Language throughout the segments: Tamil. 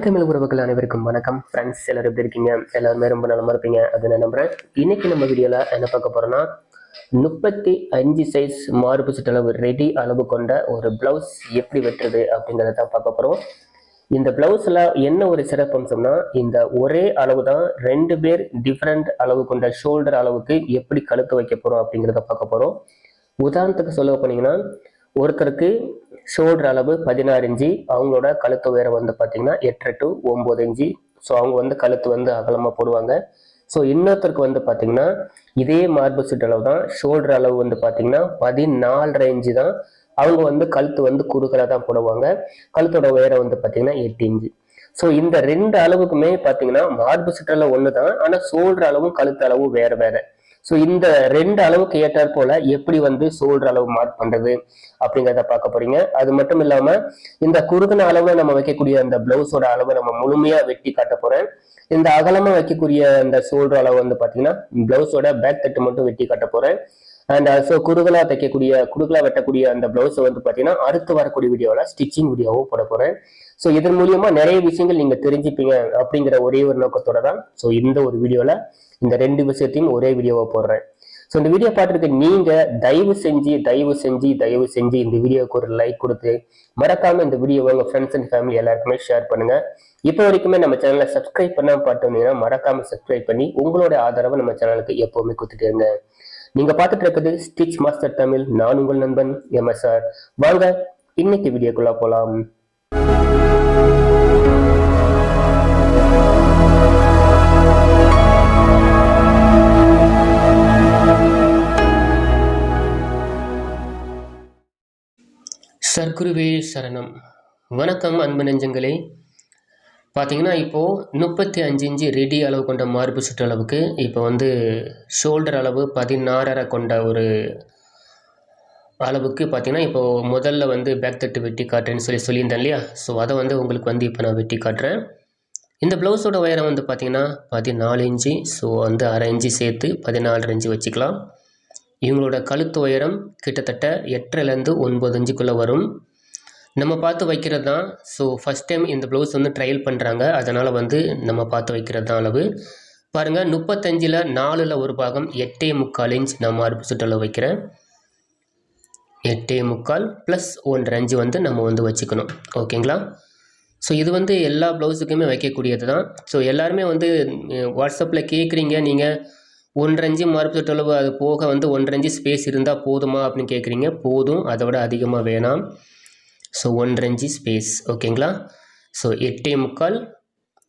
ஹாய் தமிழ் உறவுகள் அனைவருக்கும் வணக்கம். ஃப்ரெண்ட்ஸ் எல்லாரும் எப்படி இருக்கீங்க? எல்லாருமே ரொம்ப நலமா இருப்பீங்க. அதை நான் நம்புறேன். இன்னைக்கு நம்ம வீடியோவில் என்ன பார்க்க போறோம்னா முப்பத்தி அஞ்சு சைஸ் மார்பு சுற்றளவு ரெடி அளவு கொண்ட ஒரு பிளவுஸ் எப்படி வெட்டுறது அப்படிங்கிறத தான் பார்க்க போகிறோம் இந்த பிளவுஸில் என்ன ஒரு சிறப்பம்சம்னா இந்த ஒரே அளவு தான் ரெண்டு பேர் டிஃப்ரெண்ட் அளவு கொண்ட ஷோல்டர் அளவுக்கு எப்படி கழுத்து வைக்க போகிறோம் அப்படிங்கிறத பார்க்க போகிறோம் உதாரணத்துக்கு சொல்ல போனீங்கன்னா ஒருத்தருக்கு ஷோல்டர் அளவு பதினாறு இன்ச்சு அவங்களோட கழுத்து உயரம் வந்து பார்த்தீங்கன்னா எட்டரை டு ஒம்பது இன்ச்சு. ஸோ அவங்க வந்து கழுத்து வந்து அகலமாக போடுவாங்க. ஸோ இன்னொருத்தருக்கு வந்து பார்த்தீங்கன்னா இதே மார்பு சுட்டு அளவு தான் ஷோல்டர் அளவு வந்து பார்த்தீங்கன்னா பதினாலரை இன்ச்சு தான். அவங்க வந்து கழுத்து வந்து குறுகலாக தான் போடுவாங்க. கழுத்தோட உயரம் வந்து பார்த்தீங்கன்னா எட்டு இன்ச்சு. ஸோ இந்த ரெண்டு அளவுக்குமே பார்த்தீங்கன்னா மார்பு சுற்றளவு ஒன்று தான் ஆனால் ஷோல்டர் அளவும் கழுத்து அளவும் வேறு வேறு. ஸோ இந்த ரெண்டு அளவுக்கு ஏற்றாற் போல எப்படி வந்து ஷோல்டர் அளவு மார்க் பண்றது அப்படிங்கிறத பார்க்க போறீங்க. அது மட்டும் இல்லாம இந்த குறுகின அளவுல நம்ம வைக்கக்கூடிய அந்த பிளவுஸோட அளவை நம்ம முழுமையா வெட்டி காட்ட போறேன். இந்த அகலமா வைக்கக்கூடிய அந்த ஷோல்டர் அளவு வந்து பாத்தீங்கன்னா பிளவுஸோட பேக் தட்டு மட்டும் வெட்டி காட்ட போறேன். அண்ட் ஸோ குறுகலா தைக்கக்கூடிய குறுகலா வெட்டக்கூடிய அந்த பிளவுஸை வந்து பாத்தீங்கன்னா அடுத்து வரக்கூடிய வீடியோல ஸ்டிச்சிங் வீடியோவும் போட போறேன். ஸோ இதன் மூலியமா நிறைய விஷயங்கள் நீங்க தெரிஞ்சுப்பீங்க அப்படிங்கிற ஒரே ஒரு நோக்கத்தோட தான் ஸோ இந்த ஒரு வீடியோல இந்த ரெண்டு விஷயத்தையும் ஒரே வீடியோவை போடுறேன். ஸோ இந்த வீடியோ பார்த்துருக்கு நீங்கள் தயவு செஞ்சு தயவு செஞ்சு தயவு செஞ்சு இந்த வீடியோவுக்கு ஒரு லைக் கொடுத்து மறக்காமல் இந்த வீடியோவை உங்கள் ஃப்ரெண்ட்ஸ் அண்ட் ஃபேமிலி எல்லாருக்குமே ஷேர் பண்ணுங்கள் இப்போ வரைக்குமே நம்ம சேனலை சப்ஸ்கிரைப் பண்ணாமல் பார்த்தோம்னா மறக்காமல் சப்ஸ்கிரைப் பண்ணி உங்களோட ஆதரவை நம்ம சேனலுக்கு எப்போவுமே கொடுத்துட்டு இருங்க. நீங்கள் பார்த்துட்டு இருக்குது ஸ்டிச் மாஸ்டர் தமிழ் நான் உங்கள் நண்பன் எம்எஸ்ஆர் வாங்க இன்னைக்கு வீடியோக்குள்ளே போகலாம் சர்க்குருவே சரணம். வணக்கம் அன்பு நெஞ்சங்களே. பார்த்தீங்கன்னா இப்போது முப்பத்தி அஞ்சு இன்ச்சு ரெடி அளவு கொண்ட மார்பு சுற்றளவுக்கு இப்போ வந்து ஷோல்டர் அளவு பதினாறரை கொண்ட ஒரு அளவுக்கு பார்த்தீங்கன்னா இப்போது முதல்ல வந்து பேக் தட்டு வெட்டி காட்டுறேன்னு சொல்லி சொல்லியிருந்தேன் இல்லையா? ஸோ அதை வந்து உங்களுக்கு வந்து இப்போ நான் வெட்டி காட்டுறேன். இந்த ப்ளவுஸோட உயரம் வந்து பார்த்தீங்கன்னா பதினாலு இன்ச்சு. ஸோ வந்து அரை இன்ச்சு சேர்த்து பதினாலரை இன்ச்சு வச்சுக்கலாம். இவங்களோட கழுத்து உயரம் கிட்டத்தட்ட எட்டரைலேருந்து ஒன்பது இஞ்சுக்குள்ளே வரும். நம்ம பார்த்து வைக்கிறது தான். ஸோ ஃபஸ்ட் டைம் இந்த ப்ளவுஸ் வந்து ட்ரையல் பண்ணுறாங்க அதனால் வந்து நம்ம பார்த்து வைக்கிறது தான் அளவு. பாருங்கள் முப்பத்தஞ்சில் நாலில் ஒரு பாகம் எட்டே முக்கால் இன்ச் நான் மார்பு சுற்றளவு வைக்கிறேன். எட்டே முக்கால் ப்ளஸ் ஒன்றரை அஞ்சு வந்து நம்ம வந்து வச்சுக்கணும். ஓகேங்களா? ஸோ இது வந்து எல்லா ப்ளவுஸுக்குமே வைக்கக்கூடியது தான். ஸோ எல்லாருமே வந்து வாட்ஸ்அப்பில் கேட்குறீங்க. நீங்கள் ஒன்றஞ்சு மார்பு சுற்றளவு அது போக வந்து ஒன்றரை ஸ்பேஸ் இருந்தால் போதுமா அப்படின்னு கேட்குறீங்க போதும். அதை விட அதிகமாக வேணாம். ஸோ ஒன்றரை ஸ்பேஸ் ஓகேங்களா ஸோ எட்டே முக்கால்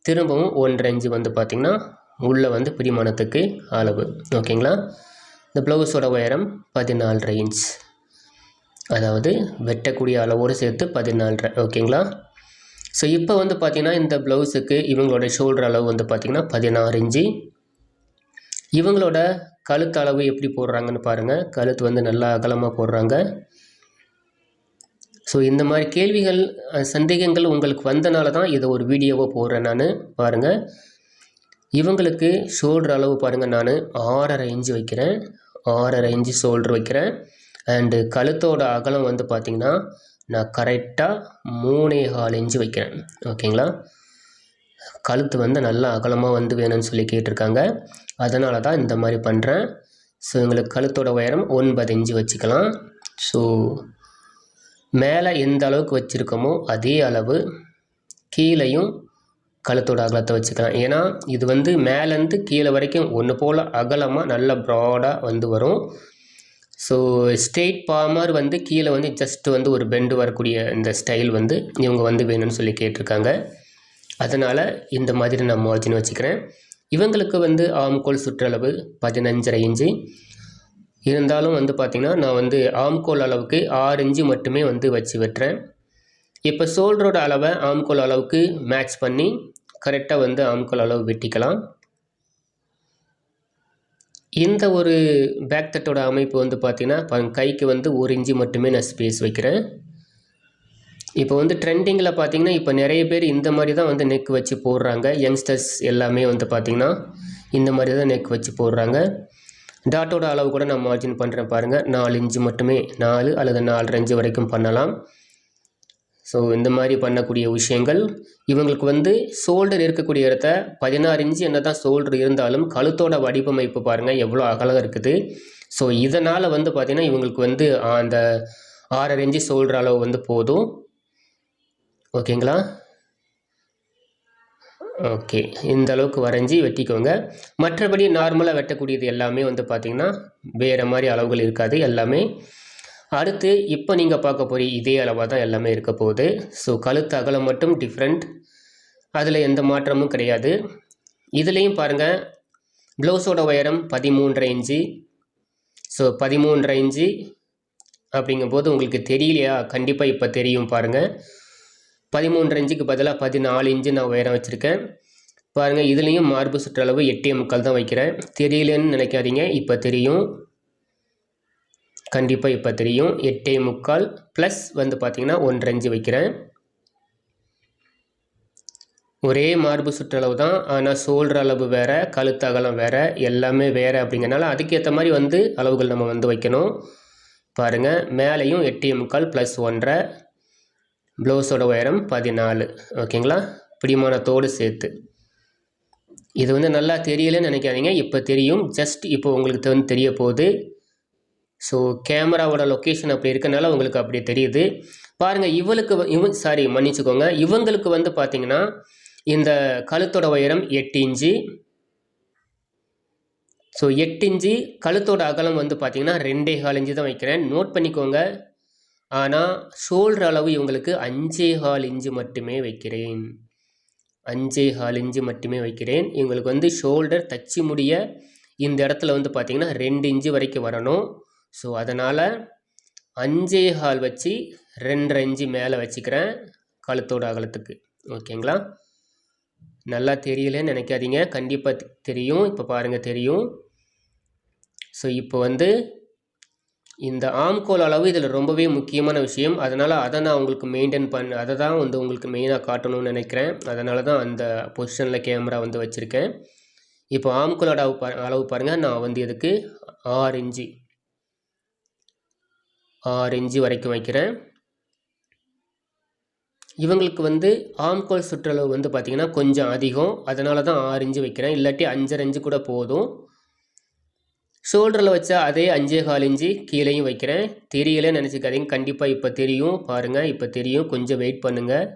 திரும்பவும் ஒன்றரை வந்து பார்த்திங்கன்னா உள்ளே வந்து பிரிமாணத்துக்கு அளவு. ஓகேங்களா இந்த ப்ளவுஸோட உயரம் பதினாலரை இன்ச் அதாவது வெட்டக்கூடிய அளவோடு சேர்த்து பதினாலரை. ஓகேங்களா ஸோ இப்போ வந்து பார்த்திங்கன்னா இந்த ப்ளவுஸுக்கு இவங்களோட ஷோல்டர் அளவு வந்து பார்த்திங்கன்னா பதினாறு இன்ச்சு இவங்களோட கழுத்து அளவு எப்படி போடுறாங்கன்னு பாருங்கள் கழுத்து வந்து நல்லா அகலமாக போடுறாங்க. ஸோ இந்த மாதிரி கேள்விகள் சந்தேகங்கள் உங்களுக்கு வந்தனால தான் இதை ஒரு வீடியோவாக போடுறேன் நான். பாருங்கள் இவங்களுக்கு ஷோல்டர் அளவு பாருங்கள் நான். ஆறரை இன்ச்சு வைக்கிறேன். ஆறரை இன்ச்சு ஷோல்டர் வைக்கிறேன். அண்டு கழுத்தோட அகலம் வந்து பார்த்திங்கன்னா நான் கரெக்டாக மூணே கால் இன்ச்சு வைக்கிறேன். ஓகேங்களா கழுத்து வந்து நல்லா அகலமாக வந்து வேணும்னு சொல்லி கேட்டிருக்காங்க. அதனால தான் இந்த மாதிரி பண்ணுறேன் ஸோ எங்களுக்கு கழுத்தோட உயரம் ஒன்பது இன்ச்சு வச்சுக்கலாம். ஸோ மேலே எந்த அளவுக்கு வச்சுருக்கோமோ அதே அளவு கீழேயும் கழுத்தோட அகலத்தை வச்சுக்கலாம். ஏன்னா இது வந்து மேலேருந்து கீழே வரைக்கும் ஒன்று போல் அகலமாக நல்ல ப்ராடாக வந்து வரும். ஸோ ஸ்ட்ரெயிட் பாமர் வந்து கீழே வந்து ஜஸ்ட் வந்து ஒரு பெண்டு வரக்கூடிய இந்த ஸ்டைல் வந்து இவங்க வந்து வேணும்னு சொல்லி கேட்டிருக்காங்க. அதனால் இந்த மாதிரி நான் மார்ஜின் வச்சுக்கிறேன். இவங்களுக்கு வந்து ஆம்கோல் சுற்றளவு பதினஞ்சரை இன்ச்சு. இருந்தாலும் வந்து பார்த்திங்கன்னா நான் வந்து ஆம்கோல் அளவுக்கு ஆறு இன்ச்சு மட்டுமே வந்து வச்சு வெட்டுறேன். இப்போ சோல்டரோட அளவை ஆம்கோல் அளவுக்கு மேட்ச் பண்ணி கரெக்டாக வந்து ஆம்கோல் அளவு வெட்டிக்கலாம். இந்த ஒரு பேக் தட்டோட அமைப்பு வந்து பார்த்திங்கன்னா கைக்கு வந்து ஒரு இன்ச்சு மட்டுமே நான் ஸ்பேஸ் வைக்கிறேன். இப்போ வந்து ட்ரெண்டிங்கில் பார்த்தீங்கன்னா இப்போ நிறைய பேர் இந்த மாதிரி தான் வந்து நெக் வச்சு போடுறாங்க. யங்ஸ்டர்ஸ் எல்லாமே வந்து பார்த்திங்கன்னா இந்த மாதிரி தான் நெக் வச்சு போடுறாங்க. டாட்டோட அளவு கூட நான் மார்ஜின் பண்ணுறேன் பாருங்கள் நாலு இன்ச்சு மட்டுமே நாலு அல்லது நாலரை இன்ச்சு வரைக்கும் பண்ணலாம். ஸோ இந்த மாதிரி பண்ணக்கூடிய விஷயங்கள் இவங்களுக்கு வந்து ஷோல்டர் இருக்கக்கூடிய இடத்த பதினாறு இன்ச்சு என்ன தான் ஷோல்டர் இருந்தாலும் கழுத்தோட வடிவமைப்பு பாருங்கள் எவ்வளோ அகலம் இருக்குது. ஸோ இதனால் வந்து பார்த்திங்கன்னா இவங்களுக்கு வந்து அந்த ஆறரை இன்ச்சு ஷோல்டர் அளவு வந்து போதும். ஓகேங்களா? ஓகே. இந்த அளவுக்கு வரைஞ்சி வெட்டிக்கோங்க. மற்றபடி நார்மலாக வெட்டக்கூடியது எல்லாமே வந்து பார்த்திங்கன்னா வேறு மாதிரி அளவுகள் இருக்காது. எல்லாமே அடுத்து இப்போ நீங்கள் பார்க்க போகிற இதே அளவாக தான் எல்லாமே இருக்க போகுது. ஸோ கழுத்து அகலம் மட்டும் டிஃப்ரெண்ட் அதில் எந்த மாற்றமும் கிடையாது. இதுலேயும் பாருங்கள் ப்ளவுஸோட உயரம் பதிமூன்றரை இன்ச்சு. ஸோ பதிமூன்றரை இன்ச்சு அப்படிங்கும்போது உங்களுக்கு தெரியலையா? கண்டிப்பாக இப்போ தெரியும் பாருங்கள் பதிமூன்று இன்ச்சுக்கு பதிலாக பதினாலு இன்ச்சு நான் உயரம் வச்சுருக்கேன். பாருங்கள் இதுலேயும் மார்பு சுற்றளவு எட்டே முக்கால் தான் வைக்கிறேன். தெரியலன்னு நினைக்காதீங்க இப்போ தெரியும். கண்டிப்பாக இப்போ தெரியும். எட்டே முக்கால் ப்ளஸ் வந்து பார்த்திங்கன்னா ஒன்றரை இன்ச்சு வைக்கிறேன். ஒரே மார்பு சுற்றளவு தான் ஆனால் சோல்ற அளவு வேறு கழுத்து அகலம் வேறு எல்லாமே வேறு அப்படிங்கிறனால அதுக்கேற்ற மாதிரி வந்து அளவுகள் நம்ம வந்து வைக்கணும். பாருங்கள் மேலேயும் எட்டே முக்கால் ப்ளஸ் ஒன்றரை ப்ளவுஸோட உயரம் பதினாலு. ஓகேங்களா பிடிமானத்தோடு சேர்த்து. இது வந்து நல்லா தெரியலன்னு நினைக்காதீங்க. இப்போ தெரியும். ஜஸ்ட் இப்போ உங்களுக்கு வந்து தெரிய போகுது. ஸோ கேமராவோட லொக்கேஷன் அப்படி இருக்கனால உங்களுக்கு அப்படி தெரியுது. பாருங்கள் இவளுக்கு இவ சாரி மன்னிச்சுக்கோங்க. இவங்களுக்கு வந்து பார்த்தீங்கன்னா இந்த கழுத்தோட உயரம் எட்டு இன்ச்சு. ஸோ எட்டு இன்ச்சு கழுத்தோட அகலம் வந்து பார்த்தீங்கன்னா ரெண்டே கால் இன்ச்சு தான் வைக்கிறேன். நோட் பண்ணிக்கோங்க. ஆனால் ஷோல்டர் அளவு இவங்களுக்கு அஞ்சே கால் இன்ச்சு மட்டுமே வைக்கிறேன். அஞ்சே கால் இன்ச்சு மட்டுமே வைக்கிறேன். இவங்களுக்கு வந்து ஷோல்டர் தச்சு முடிய இந்த இடத்துல வந்து பார்த்திங்கன்னா ரெண்டு இன்ச்சு வரைக்கும் வரணும். ஸோ அதனால் அஞ்சே கால் வச்சு ரெண்டரை இன்ச்சு மேலே வச்சுக்கிறேன் கழுத்தோட அகலத்துக்கு. ஓகேங்களா? நல்லா தெரியலன்னு நினைக்காதீங்க. கண்டிப்பாக தெரியும். இப்போ பாருங்கள் தெரியும். ஸோ இப்போ வந்து இந்த ஆம்கோல் அளவு இதில் ரொம்பவே முக்கியமான விஷயம். அதனால் அதை நான் உங்களுக்கு மெயின்டைன் பண்ண அதை தான் வந்து உங்களுக்கு மெயினாக காட்டணும்னு நினைக்கிறேன். அதனால தான் அந்த பொசிஷனில் கேமரா வந்து வச்சுருக்கேன். இப்போ ஆம்கோல் அளவு பா அளவு பாருங்கள் நான் வந்து இதுக்கு ஆறு இன்ச்சு ஆறு இன்ச்சு வரைக்கும் வைக்கிறேன். இவங்களுக்கு வந்து ஆம்கோல் சுற்றளவு வந்து பார்த்திங்கன்னா கொஞ்சம் அதிகம். அதனால தான் ஆறு இன்ச்சு வைக்கிறேன். இல்லாட்டி அஞ்சரை இன்ச்சு கூட போதும். ஷோல்டரில் வச்சா அதே அஞ்சே கால் இஞ்சி கீழேயும் வைக்கிறேன். தெரியல நினச்சிக்காதீங்க. கண்டிப்பாக இப்போ தெரியும். பாருங்கள் இப்போ தெரியும். கொஞ்சம் வெயிட் பண்ணுங்கள்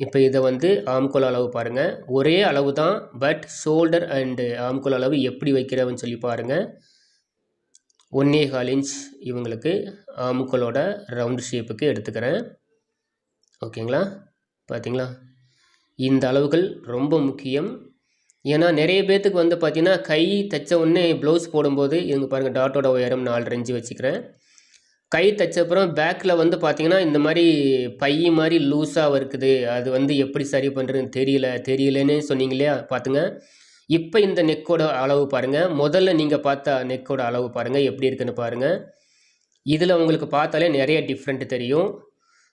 இப்போ இதை வந்து ஆம்கோல் அளவு பாருங்கள் ஒரே அளவு தான் பட் ஷோல்டர் அண்டு ஆம்கோல் அளவு எப்படி வைக்கிறவன்னு சொல்லி பாருங்கள் ஒன்றே கால் இன்ச் இவங்களுக்கு ஆம்கோலோட ரவுண்ட் ஷேப்புக்கு எடுத்துக்கிறேன். ஓகேங்களா பார்த்தீங்களா இந்த அளவுகள் ரொம்ப முக்கியம். ஏன்னா நிறைய பேர்த்துக்கு வந்து பார்த்தீங்கன்னா கை தைச்ச உடனே ப்ளவுஸ் போடும்போது இவங்க பாருங்கள் டாட்டோட உயரம் நாலு ரெஞ்சு வச்சுக்கிறேன். கை தைச்ச அப்புறம் பேக்கில் வந்து பார்த்திங்கன்னா இந்த மாதிரி பை மாதிரி லூஸாக இருக்குது. அது வந்து எப்படி சரி பண்ணுறதுன்னு தெரியல தெரியலன்னு சொன்னீங்க இல்லையா? பார்த்துங்க இப்போ இந்த நெக்கோட அளவு பாருங்கள் முதல்ல நீங்கள் பார்த்தா நெக்கோட அளவு பாருங்கள் எப்படி இருக்குன்னு பாருங்கள் இதில் உங்களுக்கு பார்த்தாலே நிறைய டிஃப்ரெண்ட் தெரியும்.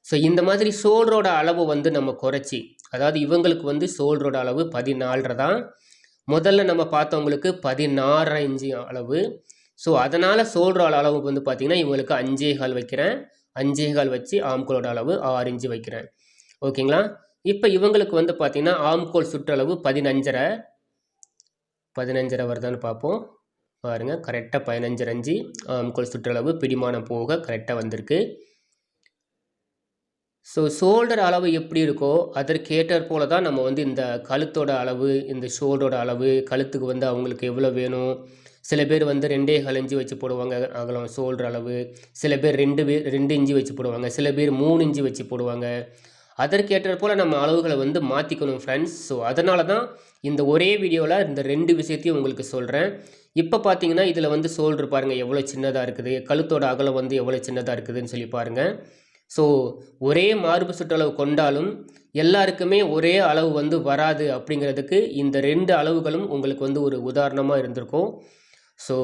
ஸோ இந்த மாதிரி ஷோல்டரோட அளவு வந்து நம்ம குறைச்சி அதாவது இவங்களுக்கு வந்து ஷோல்டரோட அளவு பதினாலரை தான் முதல்ல நம்ம பார்த்தவங்களுக்கு பதினாறரை இன்ச்சு அளவு. ஸோ அதனால் ஷோல்டரோட அளவு வந்து பார்த்திங்கன்னா இவங்களுக்கு அஞ்சே கால் வைக்கிறேன். அஞ்சே கால் வச்சு ஆம்கோலோட அளவு ஆறு இன்ச்சு வைக்கிறேன். ஓகேங்களா? இப்போ இவங்களுக்கு வந்து பார்த்திங்கன்னா ஆம்கோல் சுற்றளவு பதினஞ்சரை. பதினஞ்சரை வருதான்னு பார்ப்போம். பாருங்கள் கரெக்டாக பதினஞ்சரை அஞ்சு ஆம்கோல் சுற்றளவு பிடிமானம் போக கரெக்டாக வந்திருக்கு. ஸோ ஷோல்டர் அளவு எப்படி இருக்கோ அதற்கேற்றாற் போல தான் நம்ம வந்து இந்த கழுத்தோட அளவு இந்த ஷோல்டரோட அளவு கழுத்துக்கு வந்து அவங்களுக்கு எவ்வளோ வேணும். சில பேர் வந்து ரெண்டே கால் இஞ்சி வச்சு போடுவாங்க அகலம் ஷோல்டர் அளவு. சில பேர் ரெண்டு பேர் ரெண்டு இஞ்சி வச்சு போடுவாங்க சில பேர் மூணு இஞ்சி வச்சு போடுவாங்க. அதற்கேற்றாற் போல் நம்ம அளவுகளை வந்து மாற்றிக்கணும் ஃப்ரெண்ட்ஸ் ஸோ அதனால தான் இந்த ஒரே வீடியோவில் இந்த ரெண்டு விஷயத்தையும் உங்களுக்கு சொல்கிறேன் இப்போ பார்த்தீங்கன்னா இதில் வந்து ஷோல்டர் பாருங்கள் எவ்வளோ சின்னதாக இருக்குது. கழுத்தோட அகலம் வந்து எவ்வளோ சின்னதாக இருக்குதுன்னு சொல்லி பாருங்கள் ஸோ ஒரே மார்பு சுற்றளவு கொண்டாலும் எல்லாருக்குமே ஒரே அளவு வந்து வராது அப்படிங்கிறதுக்கு இந்த ரெண்டு அளவுகளும் உங்களுக்கு வந்து ஒரு உதாரணமாக இருந்திருக்கும். ஸோ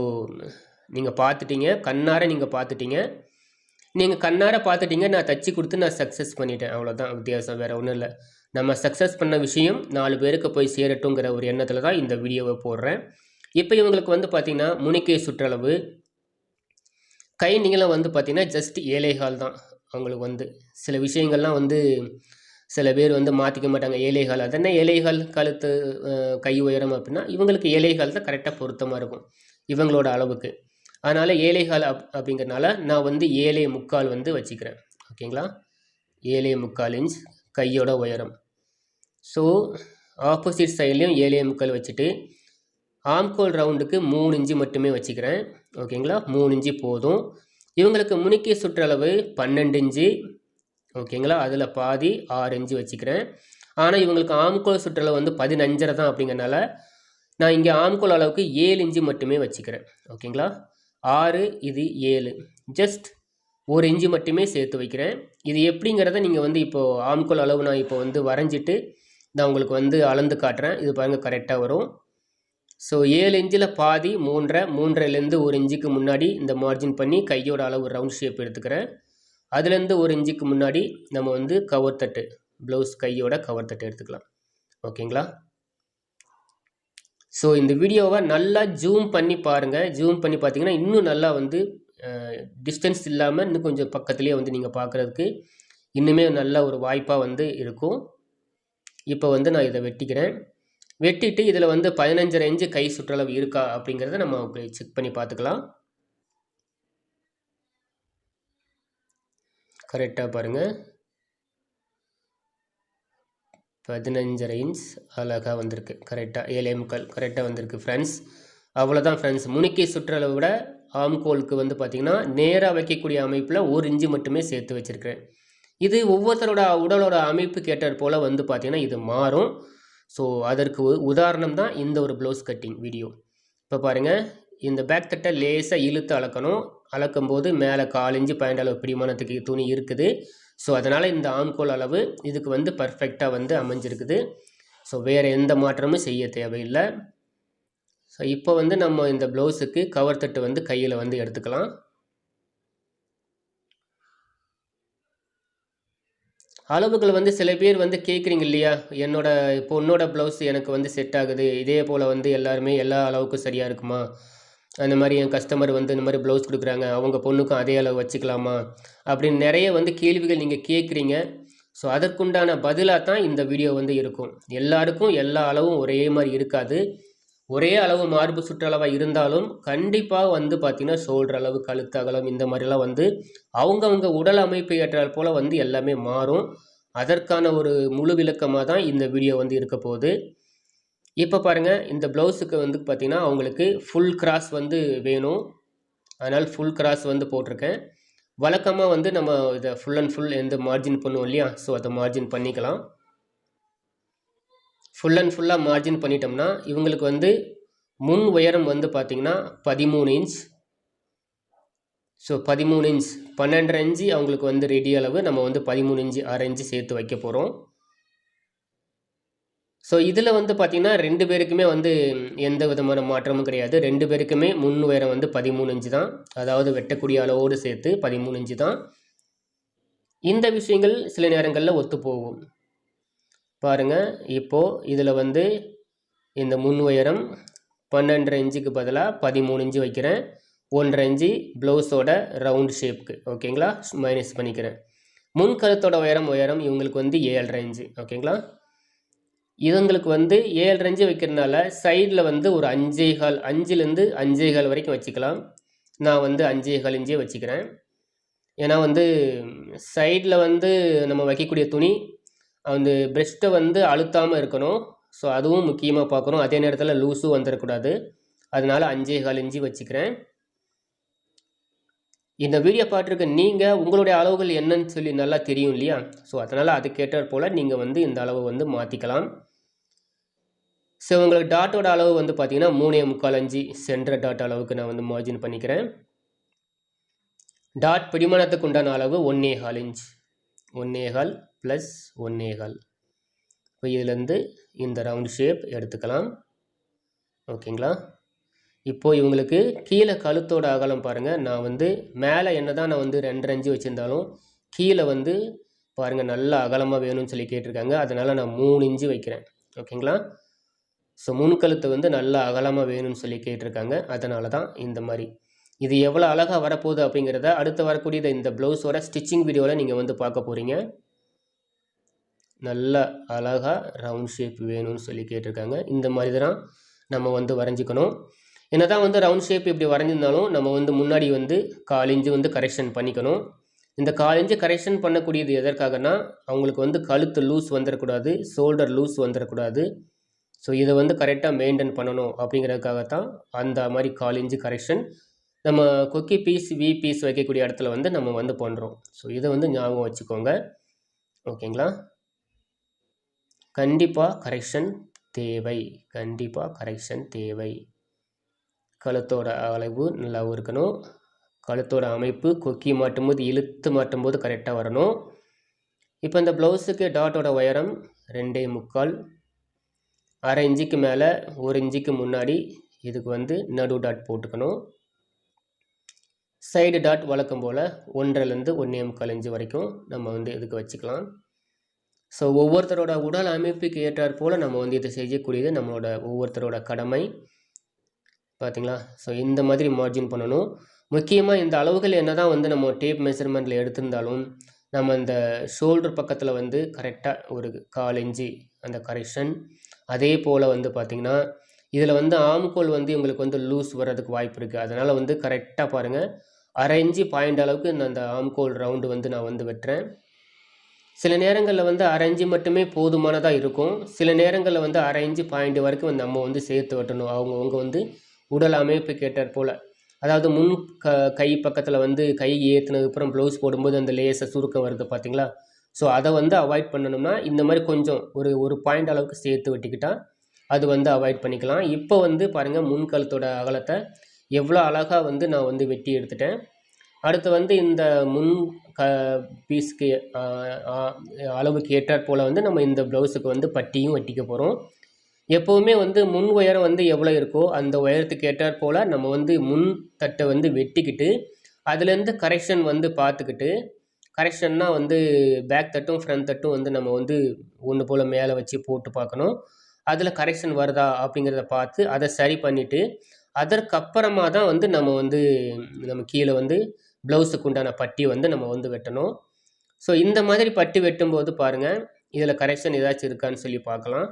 நீங்கள் பார்த்துட்டீங்க கண்ணார நீங்கள் பார்த்துட்டீங்க. நீங்கள் கண்ணார பார்த்துட்டீங்க நான் தச்சு கொடுத்து நான் சக்ஸஸ் பண்ணிட்டேன். அவ்வளோதான் வித்தியாசம் வேறு ஒன்றும் இல்லை. நம்ம சக்ஸஸ் பண்ண விஷயம் நாலு பேருக்கு போய் சேரட்டுங்கிற ஒரு எண்ணத்தில் தான் இந்த வீடியோவை போடுறேன். இப்போ இவங்களுக்கு வந்து பார்த்திங்கன்னா முனிக்கை சுற்றளவு. கை நீளம் வந்து பார்த்திங்கன்னா ஜஸ்ட் ஏழைகால் தான். அவங்களுக்கு வந்து. சில விஷயங்கள்லாம் வந்து சில பேர் வந்து மாற்றிக்க மாட்டாங்க. ஏழைகள் அது என்ன? ஏழைகள் கழுத்து கை உயரம் அப்படின்னா இவங்களுக்கு ஏழைகள் தான் கரெக்டாக பொருத்தமாக இருக்கும். இவங்களோட அளவுக்கு. அதனால் ஏழைகால் அப் அப்படிங்கிறனால நான் வந்து ஏழை முக்கால் வந்து வச்சுக்கிறேன். ஓகேங்களா? ஏழை முக்கால் இன்ச் கையோட உயரம். ஸோ ஆப்போசிட் சைட்லேயும் ஏழை முக்கால் வச்சுட்டு ஆம்கோல் ரவுண்டுக்கு மூணு இன்ச்சு மட்டுமே வச்சுக்கிறேன். ஓகேங்களா? மூணு இன்ச்சு போதும். இவங்களுக்கு முனிக்கை சுற்றளவு பன்னெண்டு இன்ச்சு. ஓகேங்களா? அதில் பாதி ஆறு இன்ச்சு வச்சுக்கிறேன். ஆனால் இவங்களுக்கு ஆம்கோல் சுற்றளவு வந்து பதினஞ்சரை தான் அப்படிங்கறனால நான் இங்கே ஆம்கோல் அளவுக்கு ஏழு இன்ச்சு மட்டுமே வச்சுக்கிறேன். ஓகேங்களா? ஆறு இது ஏழு. ஜஸ்ட் ஒரு இன்ச்சு மட்டுமே சேர்த்து வைக்கிறேன். இது எப்படிங்கிறத நீங்கள் வந்து இப்போது ஆம்கோல் அளவு நான் இப்போ வந்து வரைஞ்சிட்டு நான் உங்களுக்கு வந்து அளந்து காட்டுறேன். இது பாருங்கள் கரெக்டாக வரும். ஸோ ஏழு இன்ச்சில் பாதி மூன்றரை மூன்றரைலேருந்து ஒரு இன்ச்சுக்கு முன்னாடி இந்த மார்ஜின் பண்ணி கையோட அளவு ரவுண்ட் ஷேப் எடுத்துக்கிறேன். அதுலேருந்து ஒரு இன்ச்சுக்கு முன்னாடி நம்ம வந்து கவர் தட்டு ப்ளவுஸ் கையோட கவர் தட்டு எடுத்துக்கலாம். ஓகேங்களா? ஸோ இந்த வீடியோவை நல்லா ஜூம் பண்ணி பாருங்கள் ஜூம் பண்ணி பார்த்தீங்கன்னா இன்னும் நல்லா வந்து டிஸ்டன்ஸ் இல்லாமல் இன்னும் கொஞ்சம் பக்கத்துலேயே வந்து நீங்கள் பார்க்குறதுக்கு இன்னுமே நல்ல ஒரு வாய்ப்பாக வந்து இருக்கும். இப்போ வந்து நான் இதை வெட்டிக்கிறேன். வெட்டிட்டு இதில் வந்து பதினஞ்சரை இன்ச்சு கை சுற்றளவு இருக்கா அப்படிங்கிறத நம்ம செக் பண்ணி பார்த்துக்கலாம். கரெக்டாக பாருங்கள் பதினஞ்சரை இன்ச் அழகாக வந்திருக்கு. கரெக்டாக ஏழே முக்கால் கரெக்டாக வந்திருக்கு ஃப்ரெண்ட்ஸ் அவ்வளோதான் ஃப்ரெண்ட்ஸ் முனிக்கை சுற்றளவை விட ஆம்கோலுக்கு வந்து பார்த்திங்கன்னா நேராக வைக்கக்கூடிய அமைப்பில் ஒரு இன்ச்சு மட்டுமே சேர்த்து வச்சுருக்கிறேன். இது ஒவ்வொருத்தரோட உடலோட அமைப்பு கேட்டார் போல் வந்து பார்த்திங்கன்னா இது மாறும். ஸோ அதற்கு உ- உதாரணம் தான் இந்த ஒரு ப்ளவுஸ் கட்டிங் வீடியோ இப்போ பாருங்கள் இந்த பேக் தட்டை லேசாக இழுத்து அளக்கணும். அளக்கும்போது மேலே காலஞ்சு இன்ச்சு அளவு பிடிமானத்துக்கு துணி இருக்குது. ஸோ அதனால் இந்த ஆம்கோல் அளவு இதுக்கு வந்து பர்ஃபெக்டாக வந்து அமைஞ்சிருக்குது. ஸோ வேறு எந்த மாற்றமும் செய்ய தேவையில்லை. ஸோ இப்போ வந்து நம்ம இந்த ப்ளவுஸுக்கு கவர் தட்டு வந்து கையில் வந்து எடுத்துக்கலாம். அளவுகள் வந்து சில பேர் வந்து கேட்குறீங்க இல்லையா? என்னோட பொண்ணோட ப்ளவுஸ் எனக்கு வந்து செட் ஆகுது. இதே போல் வந்து எல்லாருமே எல்லா அளவுக்கும் சரியாக இருக்குமா? அந்த மாதிரி என் கஸ்டமர் வந்து இந்த மாதிரி ப்ளவுஸ் கொடுக்குறாங்க. அவங்க பொண்ணுக்கும் அதே அளவு வச்சுக்கலாமா? அப்படின்னு நிறைய வந்து கேள்விகள் நீங்கள் கேட்குறீங்க ஸோ அதற்குண்டான பதிலாக தான் இந்த வீடியோ வந்து இருக்கும். எல்லாருக்கும் எல்லா அளவும் ஒரே மாதிரி இருக்காது. ஒரே அளவு மார்பு சுற்றளவாக இருந்தாலும் கண்டிப்பாக வந்து பார்த்திங்கன்னா ஷோல்டர் அளவு கழுத்து அகலம் இந்த மாதிரிலாம் வந்து அவங்கவுங்க உடல் அமைப்பு ஏற்றால் போல் வந்து எல்லாமே மாறும். அதற்கான ஒரு முழு விளக்கமாக தான் இந்த வீடியோ வந்து இருக்க போகுது. இப்போ பாருங்கள் இந்த ப்ளவுஸுக்கு வந்து பார்த்திங்கன்னா அவங்களுக்கு ஃபுல் கிராஸ் வந்து வேணும். அதனால் ஃபுல் கிராஸ் வந்து போட்டிருக்கேன். வழக்கமாக வந்து நம்ம இதை ஃபுல் அண்ட் ஃபுல் எந்த மார்ஜின் பண்ணுவோம் இல்லையா? ஸோ அதை மார்ஜின் பண்ணிக்கலாம். ஃபுல் அண்ட் ஃபுல்லாக மார்ஜின் பண்ணிட்டோம்னா இவங்களுக்கு வந்து முன் உயரம் வந்து பார்த்திங்கன்னா பதிமூணு இன்ச் ஸோ பதிமூணு இன்ச் பன்னெண்டரை இன்ச்சு அவங்களுக்கு வந்து ரெடி அளவு. நம்ம வந்து பதிமூணு இன்ச்சு ஆறு இன்ச்சு சேர்த்து வைக்க போகிறோம் ஸோ இதில் வந்து பார்த்திங்கன்னா ரெண்டு பேருக்குமே வந்து எந்த விதமான மாற்றமும் கிடையாது. ரெண்டு பேருக்குமே முன் உயரம் வந்து பதிமூணு இன்ச்சு தான். அதாவது வெட்டக்கூடிய அளவோடு சேர்த்து பதிமூணு இன்ச்சு தான். இந்த விஷயங்கள் சில நேரங்களில் ஒத்து போகும் பாருங்கள் இப்போது இதில் வந்து இந்த முன் உயரம் பன்னெண்டரை இன்ச்சுக்கு பதிலாக பதிமூணு இன்ச்சு வைக்கிறேன். ஒன்றரை இன்ச்சு ப்ளவுஸோட ரவுண்ட் ஷேப்புக்கு ஓகேங்களா மைனஸ் பண்ணிக்கிறேன். முன் கழுத்தோட உயரம் உயரம் இவங்களுக்கு வந்து ஏழரை இன்ச்சு. ஓகேங்களா இவங்களுக்கு வந்து ஏழரை இன்ச்சு வைக்கிறதுனால சைடில் வந்து ஒரு அஞ்சே கால் அஞ்சுலேருந்து அஞ்சே கால் வரைக்கும் வச்சுக்கலாம். நான் வந்து அஞ்சே கால் இன்ச்சே வச்சுக்கிறேன். ஏன்னா வந்து சைடில் வந்து நம்ம வைக்கக்கூடிய துணி அந்த பிரெஸ்ட்டை வந்து அழுத்தாமல் இருக்கணும். ஸோ அதுவும் முக்கியமாக பார்க்கணும். அதே நேரத்தில் லூஸும் வந்துடக்கூடாது அதனால அஞ்சே கால் இஞ்சி வச்சுக்கிறேன். இந்த வீடியோ பார்த்துருக்க நீங்கள் உங்களுடைய அளவுகள் என்னன்னு சொல்லி நல்லா தெரியும் இல்லையா? ஸோ அதனால் அதுக்கேற்றாற் போல் நீங்கள் வந்து இந்த அளவு வந்து மாற்றிக்கலாம் ஸோ உங்களுக்கு டாட்டோட அளவு வந்து பார்த்தீங்கன்னா மூணே முக்கால் அஞ்சு சென்ற டாட் அளவுக்கு நான் வந்து மார்ஜின் பண்ணிக்கிறேன். டாட் பிடிமானத்துக்கு உண்டான அளவு ஒன்னே கால் இன்ச். ஒன்னே கால் ப்ளஸ் ஒன்னே கால் இப்போ இதுலேருந்து இந்த ரவுண்ட் ஷேப் எடுத்துக்கலாம். ஓகேங்களா இப்போது இவங்களுக்கு கீழே கழுத்தோட அகலம் பாருங்கள் நான் வந்து மேலே என்ன தான் நான் வந்து ரெண்டரை அஞ்சு வச்சுருந்தாலும் கீழே வந்து பாருங்கள் நல்லா அகலமாக வேணும்னு சொல்லி கேட்டிருக்காங்க. அதனால் நான் மூணு இன்ச்சு வைக்கிறேன். ஓகேங்களா ஸோ முன்கழுத்து வந்து நல்லா அகலமாக வேணும்னு சொல்லி கேட்டிருக்காங்க. அதனால தான் இந்த மாதிரி. இது எவ்வளோ அழகாக வரப்போகுது அப்படிங்கிறத அடுத்து வரக்கூடிய இந்த ப்ளவுஸோட ஸ்டிச்சிங் வீடியோவில் நீங்கள் வந்து பார்க்க போகிறீங்க நல்ல அழகாக ரவுண்ட் ஷேப் வேணும்னு சொல்லி கேட்டிருக்காங்க. இந்த மாதிரி தான் நம்ம வந்து வரைஞ்சிக்கணும். என்ன தான் வந்து ரவுண்ட் ஷேப் இப்படி வரைஞ்சிருந்தாலும் நம்ம வந்து முன்னாடி வந்து கால் இஞ்சு வந்து கரெக்ஷன் பண்ணிக்கணும். இந்த கால் கரெக்ஷன் பண்ணக்கூடியது எதற்காகனா அவங்களுக்கு வந்து கழுத்து லூஸ் வந்துடக்கூடாது ஷோல்டர் லூஸ் வந்துடக்கூடாது ஸோ இதை வந்து கரெக்டாக மெயின்டைன் பண்ணணும் அப்படிங்கிறதுக்காகத்தான் அந்த மாதிரி கால் இஞ்சு கரெக்ஷன் நம்ம கொக்கி பீஸ் வி பீஸ் வைக்கக்கூடிய இடத்துல வந்து நம்ம வந்து பண்ணுறோம் ஸோ இதை வந்து ஞாபகம் வச்சுக்கோங்க. ஓகேங்களா? கண்டிப்பாக கரெக்ஷன் தேவை. கண்டிப்பாக கரெக்ஷன் தேவை. கழுத்தோட அளவு நல்லாவும் இருக்கணும். கழுத்தோட அமைப்பு கொக்கி மாட்டும்போது இழுத்து மாட்டும்போது கரெக்டாக வரணும். இப்போ இந்த ப்ளவுஸுக்கு டாட்டோட உயரம் ரெண்டே முக்கால். அரை இன்ச்சுக்கு மேலே ஒரு இன்ச்சுக்கு முன்னாடி இதுக்கு வந்து நடு டாட் போட்டுக்கணும். சைடு டாட் வழக்கம் போல் ஒன்றரைலேருந்து ஒன்றே முக்கால் இன்ச்சு வரைக்கும் நம்ம வந்து இதுக்கு வச்சுக்கலாம். ஸோ ஒவ்வொருத்தரோட உடல் அமைப்புக்கு ஏற்றாற் போல் நம்ம வந்து இதை செய்யக்கூடியது நம்மளோட ஒவ்வொருத்தரோட கடமை. பார்த்தீங்களா ஸோ இந்த மாதிரி மார்ஜின் பண்ணணும். முக்கியமாக இந்த அளவுகள் என்ன தான் வந்து நம்ம டேப் மெஷர்மெண்ட்டில் எடுத்திருந்தாலும் நம்ம இந்த ஷோல்டர் பக்கத்தில் வந்து கரெக்டாக ஒரு கால் இஞ்சி அந்த கரெக்ஷன் அதே போல் வந்து பார்த்திங்கன்னா இதில் வந்து ஆம்கோல் வந்து உங்களுக்கு வந்து லூஸ் வர்றதுக்கு வாய்ப்பு இருக்குது அதனால் வந்து கரெக்டாக பாருங்கள் அரை இஞ்சி பாயிண்ட் அளவுக்கு இந்த அந்த ஆம்கோல் ரவுண்டு வந்து நான் வந்து வெட்டுறேன். சில நேரங்களில் வந்து அரை மட்டுமே போதுமானதாக இருக்கும். சில நேரங்களில் வந்து அரை பாயிண்ட் வரைக்கும் நம்ம வந்து சேர்த்து வெட்டணும். அவங்கவுங்க வந்து உடல் அமைப்பு கேட்டார் போல். அதாவது முன் க கை பக்கத்தில் வந்து கை ஏற்றுனதுக்கப்புறம் ப்ளவுஸ் போடும்போது அந்த லேசை சுருக்கம் வருது பார்த்தீங்களா ஸோ அதை வந்து அவாய்ட் பண்ணணும்னா இந்த மாதிரி கொஞ்சம் ஒரு ஒரு பாயிண்ட் அளவுக்கு சேர்த்து வெட்டிக்கிட்டால் அது வந்து அவாய்ட் பண்ணிக்கலாம். இப்போ வந்து பாருங்கள் முன்கழுத்தோட அகலத்தை எவ்வளோ அழகாக வந்து நான் வந்து வெட்டி எடுத்துட்டேன். அடுத்து வந்து இந்த முன் க பீஸ்க்கு அளவுக்கு ஏற்றாற் போல் வந்து நம்ம இந்த ப்ளவுஸுக்கு வந்து பட்டியும் வெட்டிக்க போகிறோம் எப்போவுமே வந்து முன் உயரம் வந்து எவ்வளோ இருக்கோ அந்த உயரத்துக்கு ஏற்றாற் போல் நம்ம வந்து முன் தட்டை வந்து வெட்டிக்கிட்டு அதுலேருந்து கரெக்ஷன் வந்து பார்த்துக்கிட்டு கரெக்ஷன்னா வந்து பேக் தட்டும் ஃப்ரண்ட் தட்டும் வந்து நம்ம வந்து ஒன்று போல் மேலே வச்சு போட்டு பார்க்கணும். அதில் கரெக்ஷன் வருதா அப்படிங்கிறத பார்த்து அதை சரி பண்ணிவிட்டு அதற்கப்புறமா தான் வந்து நம்ம வந்து நம்ம கீழே வந்து ப்ளவுஸுக்கு உண்டான பட்டி வந்து நம்ம வந்து வெட்டணும். ஸோ இந்த மாதிரி பட்டி வெட்டும்போது பாருங்கள் இதில் கரெக்ஷன் ஏதாச்சும் இருக்கான்னு சொல்லி பார்க்கலாம்.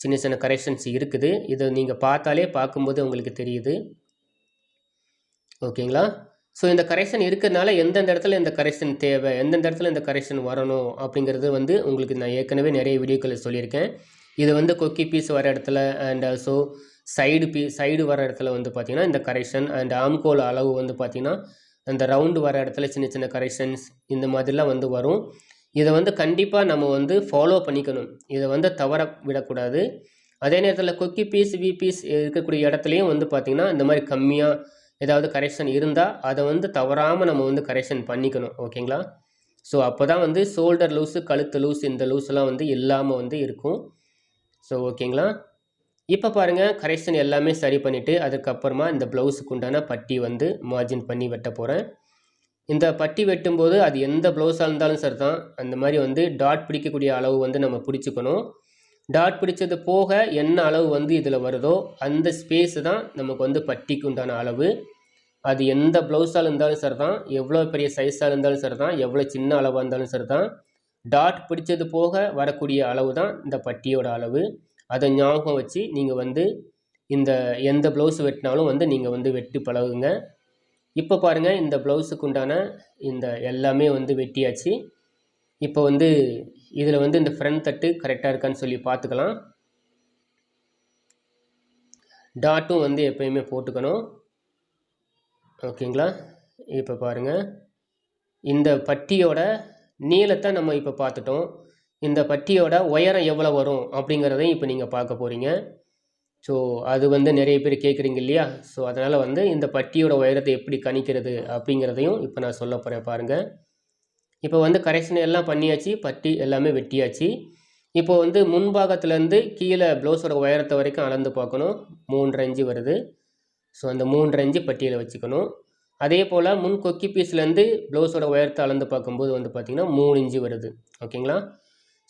சின்ன சின்ன கரெக்ஷன்ஸ் இருக்குது. இதை நீங்கள் பார்த்தாலே பார்க்கும்போது உங்களுக்கு தெரியுது. ஓகேங்களா ஸோ இந்த கரெக்ஷன் இருக்கிறதுனால எந்தெந்த இடத்துல இந்த கரெக்ஷன் தேவை எந்தெந்த இடத்துல இந்த கரெக்ஷன் வரணும் அப்படிங்கிறது வந்து உங்களுக்கு நான் ஏற்கனவே நிறைய வீடியோக்களில் சொல்லியிருக்கேன். இது வந்து கொக்கி பீஸ் வர இடத்துல அண்ட் ஆல்சோ சைடு பீ சைடு வர இடத்துல வந்து பார்த்திங்கன்னா இந்த கரெக்ஷன் அண்ட் ஆம்கோல் அளவு வந்து பார்த்திங்கன்னா அந்த ரவுண்டு வர இடத்துல சின்ன சின்ன கரெக்ஷன்ஸ் இந்த மாதிரிலாம் வந்து வரும். இதை வந்து கண்டிப்பாக நம்ம வந்து ஃபாலோ பண்ணிக்கணும். இதை வந்து தவற விடக்கூடாது. அதே நேரத்தில் கொக்கி பீஸ் வி பீஸ் இருக்கக்கூடிய இடத்துலையும் வந்து பார்த்திங்கன்னா இந்த மாதிரி கம்மியாக ஏதாவது கரெக்ஷன் இருந்தால் அதை வந்து தவறாமல் நம்ம வந்து கரெக்ஷன் பண்ணிக்கணும். ஓகேங்களா? ஸோ அப்போ தான் வந்து ஷோல்டர் லூஸு கழுத்து லூஸ் இந்த லூஸ்லாம் வந்து இல்லாமல் வந்து இருக்கும். ஸோ ஓகேங்களா? இப்போ பாருங்கள் கரெக்ஷன் எல்லாமே சரி பண்ணிவிட்டு அதுக்கப்புறமா இந்த ப்ளவுஸுக்கு உண்டான பட்டி வந்து மார்ஜின் பண்ணி வெட்ட போகிறேன் இந்த பட்டி வெட்டும்போது அது எந்த ப்ளவுஸாக இருந்தாலும் சரி தான் அந்த மாதிரி வந்து டாட் பிடிக்கக்கூடிய அளவு வந்து நம்ம பிடிச்சிக்கணும். டாட் பிடிச்சது போக என்ன அளவு வந்து இதில் வருதோ அந்த ஸ்பேஸு தான் நமக்கு வந்து பட்டிக்கு உண்டான அளவு. அது எந்த ப்ளவுஸாக இருந்தாலும் சரி தான் எவ்வளோ பெரிய சைஸாக இருந்தாலும் சரி தான் எவ்வளோ சின்ன அளவாக இருந்தாலும் சரி தான் டாட் பிடிச்சது போக வரக்கூடிய அளவு தான் இந்த பட்டியோட அளவு. அதை ஞாபகம் வச்சு நீங்கள் வந்து இந்த எந்த ப்ளவுஸ் வெட்டினாலும் வந்து நீங்கள் வந்து வெட்டி பழகுங்க. இப்போ பாருங்கள் இந்த ப்ளவுஸுக்கு உண்டான இந்த எல்லாமே வந்து வெட்டியாச்சு. இப்போ வந்து இதில் வந்து இந்த ஃப்ரண்ட் தட்டு கரெக்டாக இருக்கான்னு சொல்லி பார்த்துக்கலாம் டாட்டும் வந்து எப்பயுமே போட்டுக்கணும். ஓகேங்களா? இப்போ பாருங்கள் இந்த பட்டியோட நீளத்தை நம்ம இப்போ பார்த்துட்டோம் இந்த பட்டியோட உயரம் எவ்வளோ வரும் அப்படிங்கிறதையும் இப்போ நீங்கள் பார்க்க போகிறீங்க ஸோ அது வந்து நிறைய பேர் கேட்குறீங்க இல்லையா? ஸோ அதனால் வந்து இந்த பட்டியோட உயரத்தை எப்படி கணிக்கிறது அப்படிங்கிறதையும் இப்போ நான் சொல்ல போகிறேன் பாருங்கள் இப்போ வந்து கரெக்ஷன் எல்லாம் பண்ணியாச்சு பட்டி எல்லாமே வெட்டியாச்சு. இப்போ வந்து முன்பாகத்துலேருந்து கீழே ப்ளவுஸோட உயரத்தை வரைக்கும் அளந்து பார்க்கணும். மூன்றரை அஞ்சு வருது. ஸோ அந்த மூன்றரை இன்ச்சு பட்டியலை வச்சுக்கணும். அதே போல் முன் கொக்கி பீஸ்லேருந்து ப்ளவுஸோட உயரத்தை அளந்து பார்க்கும்போது வந்து பார்த்திங்கன்னா மூணு இன்ச்சு வருது. ஓகேங்களா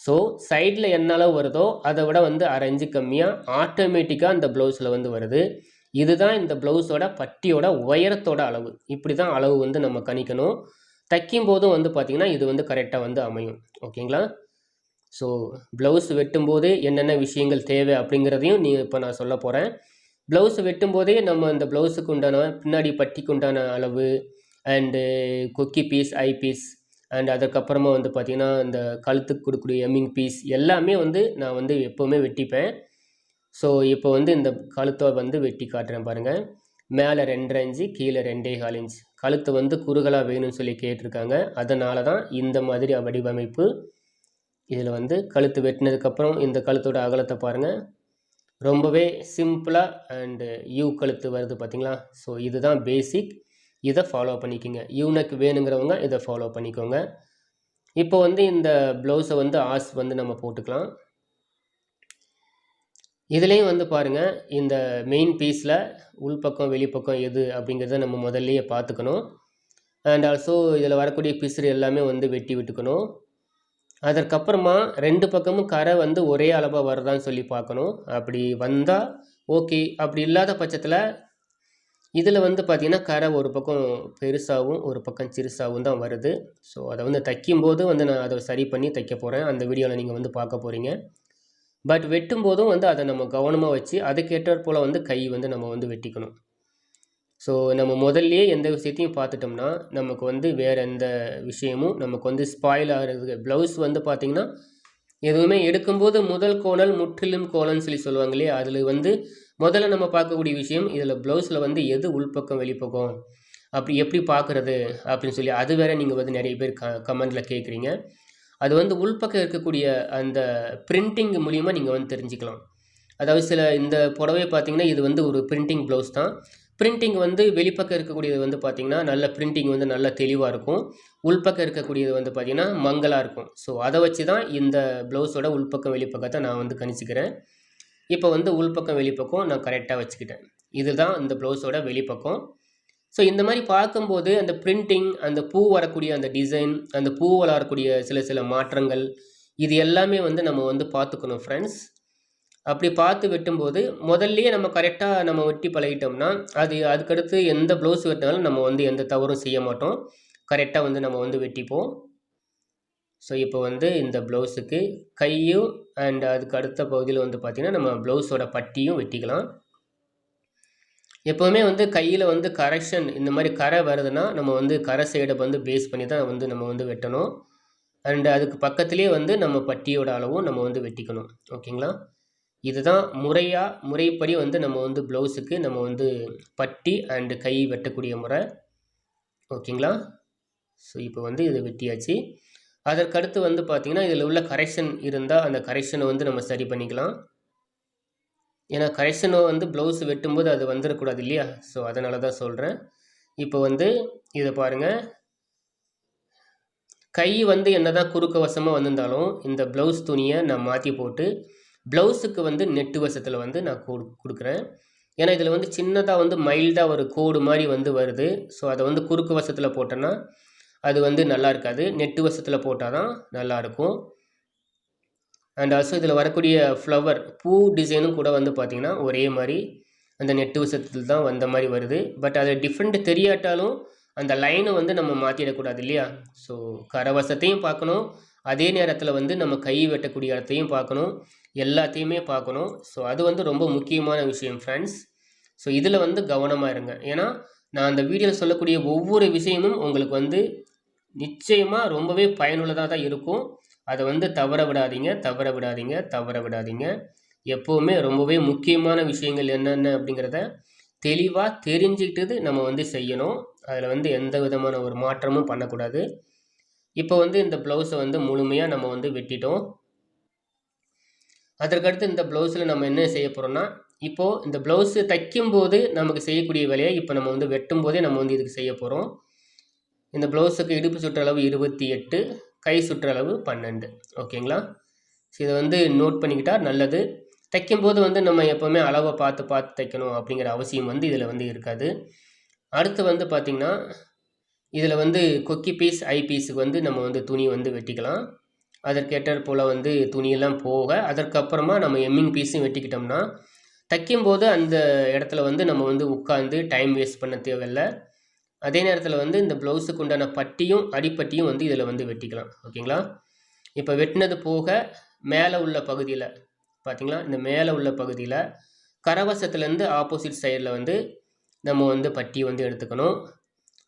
ஸோ சைடில் என்ன அளவு வருதோ அதை விட வந்து அரை இன்ச்சு கம்மியாக ஆட்டோமேட்டிக்காக அந்த ப்ளவுஸில் வந்து வருது. இதுதான் இந்த ப்ளவுஸோட பட்டியோட உயரத்தோட அளவு. இப்படி தான் அளவு வந்து நம்ம கணிக்கணும். தைக்கும் போதும் வந்து பார்த்திங்கன்னா இது வந்து கரெக்டாக வந்து அமையும். ஓகேங்களா? ஸோ ப்ளவுஸ் வெட்டும்போது என்னென்ன விஷயங்கள் தேவை அப்படிங்கிறதையும் நீ இப்போ நான் சொல்ல போகிறேன் ப்ளவுஸ் வெட்டும்போதே நம்ம இந்த ப்ளவுஸுக்கு உண்டான பின்னாடி பட்டிக்கு உண்டான அளவு அண்டு கொக்கி பீஸ் ஐ பீஸ் அண்ட் அதுக்கப்புறமா வந்து பார்த்திங்கன்னா இந்த கழுத்துக்கு கொடுக்கக்கூடிய எம்மிங் பீஸ் எல்லாமே வந்து நான் வந்து எப்போவுமே வெட்டிப்பேன். ஸோ இப்போ வந்து இந்த கழுத்தை வந்து வெட்டி காட்டுறேன் பாருங்கள் மேலே ரெண்டரை இன்ச்சு கீழே ரெண்டே கால் இன்ச் கழுத்து வந்து குறுகலாக வேணும்னு சொல்லி கேட்டிருக்காங்க. அதனால தான் இந்த மாதிரி வடிவமைப்பு இதில் வந்து கழுத்து வெட்டினதுக்கப்புறம் இந்த கழுத்தோட அகலத்தை பாருங்கள் ரொம்பவே சிம்பிளாக அண்டு யூ கழுத்து வருது பார்த்திங்களா ஸோ இதுதான் பேசிக் இதை ஃபாலோ பண்ணிக்கோங்க. யூனக் வேணுங்கிறவங்க இதை ஃபாலோ பண்ணிக்கோங்க. இப்போ வந்து இந்த ப்ளவுஸை வந்து ஆஸ் வந்து நம்ம போட்டுக்கலாம். இதுலேயும் வந்து பாருங்கள் இந்த மெயின் பீஸில் உள்பக்கம் வெளிப்பக்கம் எது அப்படிங்கிறத நம்ம முதல்லையே பார்த்துக்கணும். அண்ட் ஆல்சோ இதில் வரக்கூடிய பிசுறு எல்லாமே வந்து வெட்டி விட்டுக்கணும். அதற்கப்புறமா ரெண்டு பக்கமும் கரை வந்து ஒரே அளவாக வருதான்னு சொல்லி பார்க்கணும். அப்படி வந்தால் ஓகே அப்படி இல்லாத பட்சத்தில் இதில் வந்து பார்த்திங்கன்னா கரை ஒரு பக்கம் பெருசாகவும் ஒரு பக்கம் சிறுசாகவும் தான் வருது. ஸோ அதை வந்து தைக்கும்போது வந்து நான் அதை சரி பண்ணி தைக்க போகிறேன் அந்த வீடியோவில் நீங்கள் வந்து பார்க்க போகிறீங்க பட் வெட்டும் போதும் வந்து அதை நம்ம கவனமாக வச்சு அதுக்கேற்றாற் போல் வந்து கை வந்து நம்ம வந்து வெட்டிக்கணும். ஸோ நம்ம முதல்லையே எந்த விஷயத்தையும் பார்த்துட்டோம்னா நமக்கு வந்து வேறு எந்த விஷயமும் நமக்கு வந்து ஸ்பாயில் ஆகிறது ப்ளவுஸ் வந்து பார்த்திங்கன்னா எதுவுமே எடுக்கும்போது முதல் கோணல் முற்றிலும் கோணல்னு சொல்லி சொல்லுவாங்க இல்லையா? அதில் வந்து முதல்ல நம்ம பார்க்கக்கூடிய விஷயம் இதில் ப்ளவுஸில் வந்து எது உள்பக்கம் வெளிப்பக்கம் அப்படி எப்படி பார்க்குறது அப்படின்னு சொல்லி அது வேற நீங்கள் வந்து நிறைய பேர் க கமெண்டில் கேட்குறீங்க அது வந்து உள்பக்கம் இருக்கக்கூடிய அந்த பிரிண்டிங் மூலிமா நீங்கள் வந்து தெரிஞ்சுக்கலாம். அதாவது சில இந்த புடவை பார்த்தீங்கன்னா இது வந்து ஒரு பிரிண்டிங் ப்ளவுஸ் தான். பிரிண்டிங் வந்து வெளிப்பக்கம் இருக்கக்கூடியது வந்து பார்த்திங்கன்னா நல்ல பிரிண்டிங் வந்து நல்ல தெளிவாக இருக்கும். உள்பக்கம் இருக்கக்கூடியது வந்து பார்த்திங்கன்னா மங்கலாக இருக்கும். ஸோ அதை வச்சு தான் இந்த ப்ளவுஸோட உள்பக்கம் வெளிப்பக்கத்தை நான் வந்து கணிச்சிக்கிறேன். இப்போ வந்து உள்பக்கம் வெளிப்பக்கம் நான் கரெக்டாக வச்சுக்கிட்டேன். இதுதான் இந்த ப்ளவுஸோட வெளிப்பக்கம். ஸோ இந்த மாதிரி பார்க்கும்போது அந்த பிரிண்டிங் அந்த பூ வரக்கூடிய அந்த டிசைன் அந்த பூவில் வரக்கூடிய சில சில மாற்றங்கள் இது எல்லாமே வந்து நம்ம வந்து பார்த்துக்கணும் ஃப்ரெண்ட்ஸ் அப்படி பார்த்து வெட்டும்போது முதல்லையே நம்ம கரெக்டாக நம்ம வெட்டி பழகிட்டோம்னா அது அதுக்கடுத்து எந்த ப்ளவுஸ் வெட்டினாலும் நம்ம வந்து எந்த தவறும் செய்ய மாட்டோம். கரெக்டாக வந்து நம்ம வந்து வெட்டிப்போம். ஸோ இப்போ வந்து இந்த ப்ளவுஸுக்கு கையும் அண்ட் அதுக்கு அடுத்த பகுதியில் வந்து பார்த்திங்கன்னா நம்ம ப்ளவுஸோட பட்டியும் வெட்டிக்கலாம். எப்போவுமே வந்து கையில் வந்து கரெக்ஷன் இந்த மாதிரி கரை வருதுன்னா நம்ம வந்து கரை சைடை வந்து பேஸ் பண்ணி தான் வந்து நம்ம வந்து வெட்டணும். அண்ட் அதுக்கு பக்கத்துலேயே வந்து நம்ம பட்டியோட அளவும் நம்ம வந்து வெட்டிக்கணும். ஓகேங்களா? இதுதான் முறையாக முறைப்படி வந்து நம்ம வந்து ப்ளவுஸுக்கு நம்ம வந்து பட்டி அண்டு கை வெட்டக்கூடிய முறை. ஓகேங்களா? ஸோ இப்போ வந்து இதை வெட்டியாச்சு. அதற்கடுத்து வந்து பார்த்திங்கன்னா இதில் உள்ள கரெக்ஷன் இருந்தால் அந்த கரெக்ஷனை வந்து நம்ம சரி பண்ணிக்கலாம். ஏன்னா கரெக்ஷனை வந்து ப்ளவுஸ் வெட்டும்போது அது வந்துடக்கூடாது இல்லையா? ஸோ அதனால தான் சொல்கிறேன் இப்போ வந்து இதை பாருங்கள் கை வந்து என்னதான் குறுக்க வசமாக வந்திருந்தாலும் இந்த ப்ளவுஸ் துணியை நான் மாற்றி போட்டு ப்ளவுஸுக்கு வந்து நெட்டு வசத்தில் வந்து நான் கொடு கொடுக்குறேன். ஏன்னா இதில் வந்து சின்னதாக வந்து மைல்டாக ஒரு கோடு மாதிரி வந்து வருது. ஸோ அதை வந்து குறுக்கு வசத்தில் போட்டோன்னா அது வந்து நல்லா இருக்காது. நெட்டு வசத்தில் போட்டால் தான் நல்லாயிருக்கும் அண்ட் ஆல்சோ இதில் வரக்கூடிய ஃப்ளவர் பூ டிசைனும் கூட வந்து பார்த்திங்கன்னா ஒரே மாதிரி அந்த நெட்டு வசத்தில் தான் வந்த மாதிரி வருது. பட் அது டிஃப்ரெண்ட் தெரியாட்டாலும் அந்த லைனை வந்து நம்ம மாற்றிடக்கூடாது இல்லையா? ஸோ கரவசத்தையும் பார்க்கணும். அதே நேரத்தில் வந்து நம்ம கை வெட்டக்கூடிய இடத்தையும் பார்க்கணும். எல்லாத்தையுமே பார்க்கணும். ஸோ அது வந்து ரொம்ப முக்கியமான விஷயம் ஃப்ரெண்ட்ஸ் ஸோ இதில் வந்து கவனமாக இருங்க. ஏன்னா நான் அந்த வீடியோவில் சொல்லக்கூடிய ஒவ்வொரு விஷயமும் உங்களுக்கு வந்து நிச்சயமாக ரொம்பவே பயனுள்ளதாக தான் இருக்கும். அதை வந்து தவற விடாதீங்க தவற விடாதீங்க தவற விடாதீங்க. எப்போவுமே ரொம்பவே முக்கியமான விஷயங்கள் என்னென்ன அப்படிங்கிறத தெளிவாக தெரிஞ்சுக்கிட்டது நம்ம வந்து செய்யணும். அதில் வந்து எந்த விதமான ஒரு மாற்றமும் பண்ணக்கூடாது. இப்போ வந்து இந்த ப்ளவுஸை வந்து முழுமையாக நம்ம வந்து வெட்டிட்டோம். அதற்கடுத்து இந்த ப்ளவுஸில் நம்ம என்ன செய்ய போகிறோம்னா இப்போது இந்த ப்ளவுஸு தைக்கும்போது நமக்கு செய்யக்கூடிய வேலையை இப்போ நம்ம வந்து வெட்டும் போதே நம்ம வந்து இதுக்கு செய்ய போகிறோம் இந்த ப்ளவுஸுக்கு இடுப்பு சுற்றளவு இருபத்தி எட்டு கை சுற்றளவு பன்னெண்டு. ஓகேங்களா? ஸோ இதை வந்து நோட் பண்ணிக்கிட்டால் நல்லது. தைக்கும்போது வந்து நம்ம எப்போவுமே அளவை பார்த்து பார்த்து தைக்கணும் அப்படிங்கிற அவசியம் வந்து இதில் வந்து இருக்காது. அடுத்து வந்து பார்த்திங்கன்னா இதில் வந்து கொக்கி பீஸ் ஐ பீஸுக்கு வந்து நம்ம வந்து துணி வந்து வெட்டிக்கலாம். அதற்கேற்றாற் போல் வந்து துணியெல்லாம் போக அதற்கப்புறமா நம்ம எம்மிங் பீஸும் வெட்டிக்கிட்டோம்னா தைக்கும்போது அந்த இடத்துல வந்து நம்ம வந்து உட்காந்து டைம் வேஸ்ட் பண்ண தேவையில்ல. அதே நேரத்தில் வந்து இந்த ப்ளவுஸுக்கு உண்டான பட்டியும் அடிப்பட்டியும் வந்து இதில் வந்து வெட்டிக்கலாம். ஓகேங்களா? இப்போ வெட்டினது போக மேலே உள்ள பகுதியில் பார்த்திங்களா இந்த மேலே உள்ள பகுதியில் கரவசத்துலேருந்து ஆப்போசிட் சைடில் வந்து நம்ம வந்து பட்டி வந்து எடுத்துக்கணும்.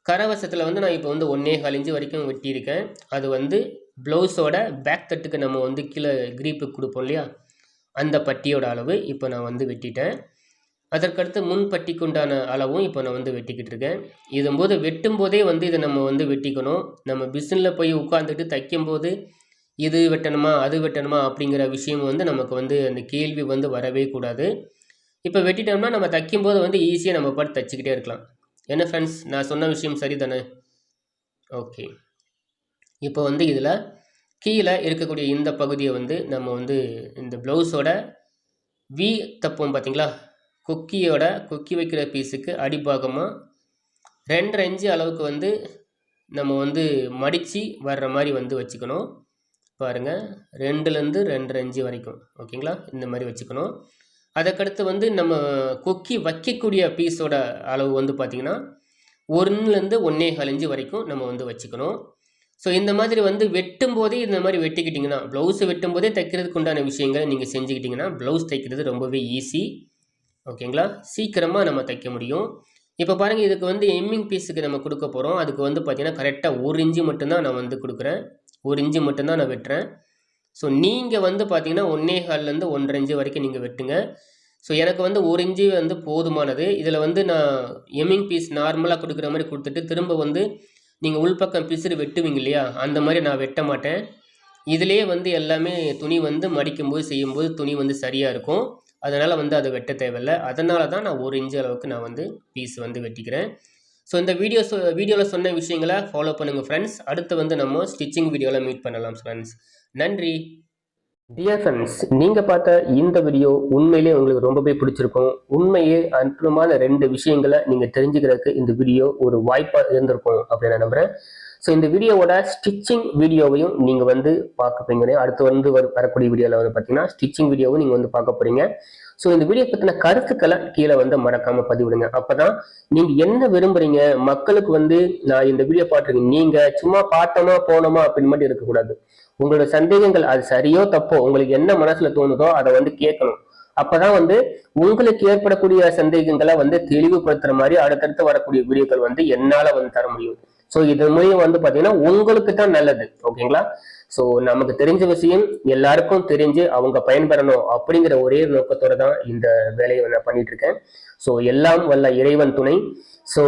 கரவசத்தில் வந்து நான் இப்போ வந்து ஒன்றே கால் இன்ச்சு வரைக்கும் வெட்டியிருக்கேன். அது வந்து ப்ளவுஸோட பேக் தட்டுக்கு நம்ம வந்து கீழே க்ரீப்பு கொடுப்போம் இல்லையா? அந்த பட்டியோட அளவு இப்போ நான் வந்து வெட்டிட்டேன். அதற்கடுத்து முன் பட்டிக்குண்டான அளவும் இப்போ நான் வந்து வெட்டிக்கிட்டு இருக்கேன். இதும்போது வெட்டும் போதே வந்து இதை நம்ம வந்து வெட்டிக்கணும். நம்ம பிசினில் போய் உட்காந்துட்டு தைக்கும்போது இது வெட்டணுமா அது வெட்டணுமா அப்படிங்கிற விஷயம் வந்து நமக்கு வந்து அந்த கேள்வி வந்து வரவே கூடாது. இப்போ வெட்டிட்டோம்னா நம்ம தைக்கும்போது வந்து ஈஸியாக நம்ம பாட்டு தைச்சிக்கிட்டே இருக்கலாம். என்ன ஃப்ரெண்ட்ஸ் நான் சொன்ன விஷயம் சரி தானே ஓகே இப்போ வந்து இதில் கீழே இருக்கக்கூடிய இந்த பகுதியை வந்து நம்ம வந்து இந்த ப்ளவுஸோட வி தப்போம் பார்த்தீங்களா கொக்கியோட கொக்கி வைக்கிற பீஸுக்கு அடிப்பாகமாக ரெண்டரை இன்ச்சு அளவுக்கு வந்து நம்ம வந்து மடித்து வர்ற மாதிரி வந்து வச்சுக்கணும். பாருங்கள் ரெண்டுலேருந்து ரெண்டரை இன்ச்சு வரைக்கும். ஓகேங்களா இந்த மாதிரி வச்சுக்கணும். அதுக்கடுத்து வந்து நம்ம கொக்கி வைக்கக்கூடிய பீஸோட அளவு வந்து பார்த்திங்கன்னா ஒன்றுலேருந்து ஒன்றே கால் வரைக்கும் நம்ம வந்து வச்சுக்கணும். ஸோ இந்த மாதிரி வந்து வெட்டும் போதே இந்த மாதிரி வெட்டிக்கிட்டிங்கன்னா ப்ளவுஸை வெட்டும் போதே தைக்கிறதுக்கு உண்டான விஷயங்களை நீங்கள் செஞ்சுக்கிட்டிங்கன்னா ப்ளவுஸ் தைக்கிறது ரொம்பவே ஈஸி ஓகேங்களா சீக்கிரமாக நம்ம தைக்க முடியும். இப்போ பாருங்கள் இதுக்கு வந்து எம்மிங் பீஸுக்கு நம்ம கொடுக்க போகிறோம் அதுக்கு வந்து பார்த்திங்கன்னா கரெக்டாக ஒரு இன்ச்சு மட்டும்தான் நான் வந்து கொடுக்குறேன். ஒரு இன்ச்சு மட்டும்தான் நான் வெட்டுறேன். ஸோ நீங்கள் வந்து பார்த்தீங்கன்னா ஒன்றே கால்லேருந்து ஒன்றரை இன்ச்சு வரைக்கும் நீங்கள் வெட்டுங்க. ஸோ எனக்கு வந்து ஒரு இன்ச்சு வந்து போதுமானது. இதில் வந்து நான் எம்மிங் பீஸ் நார்மலாக கொடுக்குற மாதிரி கொடுத்துட்டு திரும்ப வந்து நீங்கள் உள்பக்கம் பிசுறு வெட்டுவீங்க இல்லையா? அந்த மாதிரி நான் வெட்ட மாட்டேன். இதிலே வந்து எல்லாமே துணி வந்து மடிக்கும்போது செய்யும்போது துணி வந்து சரியாக இருக்கும். அதனால் வந்து அதை வெட்ட தேவையில்லை. அதனால தான் நான் ஒரு இன்ச்சு அளவுக்கு நான் வந்து பீஸ் வந்து வெட்டிக்கிறேன். ஸோ இந்த வீடியோ வீடியோவில் சொன்ன விஷயங்களை ஃபாலோ பண்ணுங்கள் ஃப்ரெண்ட்ஸ் அடுத்து வந்து நம்ம ஸ்டிச்சிங் வீடியோவில் மீட் பண்ணலாம் ஃப்ரெண்ட்ஸ் நன்றி. டியர் ஃப்ரெண்ட்ஸ் நீங்கள் பார்த்த இந்த வீடியோ உண்மையிலே உங்களுக்கு ரொம்பவே பிடிச்சிருக்கும். உண்மையே அற்புதமான ரெண்டு விஷயங்களை நீங்கள் தெரிஞ்சுக்கிறதுக்கு இந்த வீடியோ ஒரு வாய்ப்பாக இருந்திருக்கும் அப்படின்னு நான் நம்புகிறேன் ஸோ இந்த வீடியோவோட ஸ்டிச்சிங் வீடியோவையும் நீங்கள் வந்து பார்க்க போறீங்க. அடுத்து வந்து வர வரக்கூடிய வீடியோவில் வந்து பார்த்தீங்கன்னா ஸ்டிச்சிங் வீடியோவும் நீங்கள் வந்து பார்க்க போறீங்க. ஸோ இந்த வீடியோ பற்றின கருத்துக்களை கீழே வந்து மறக்காமல் பதிவிடுங்க. அப்பதான் நீங்கள் என்ன விரும்புறீங்க? மக்களுக்கு வந்து நான் இந்த வீடியோ பார்த்துருக்கீங்க நீங்கள் சும்மா பார்த்தோமா போனோமா அப்படின்னு மட்டும் இருக்கக்கூடாது. உங்களோட சந்தேகங்கள் அது சரியோ தப்போ உங்களுக்கு என்ன மனசுல தோணுதோ அதை வந்து கேட்கணும். அப்பதான் வந்து உங்களுக்கு ஏற்படக்கூடிய சந்தேகங்களை வந்து தெளிவுபடுத்துற மாதிரி அடுத்தடுத்து வரக்கூடிய வீடியோக்கள் வந்து என்னால வந்து தர முடியும். ஸோ இது மூலியம் வந்து பாத்தீங்கன்னா உங்களுக்கு தான் நல்லது. ஓகேங்களா? ஸோ நமக்கு தெரிஞ்ச விஷயம் எல்லாருக்கும் தெரிஞ்சு அவங்க பயன்பெறணும் அப்படிங்கிற ஒரே நோக்கத்தோட தான் இந்த வேலையை நான் பண்ணிட்டு இருக்கேன். ஸோ எல்லாம் வல்ல இறைவன் துணை. ஸோ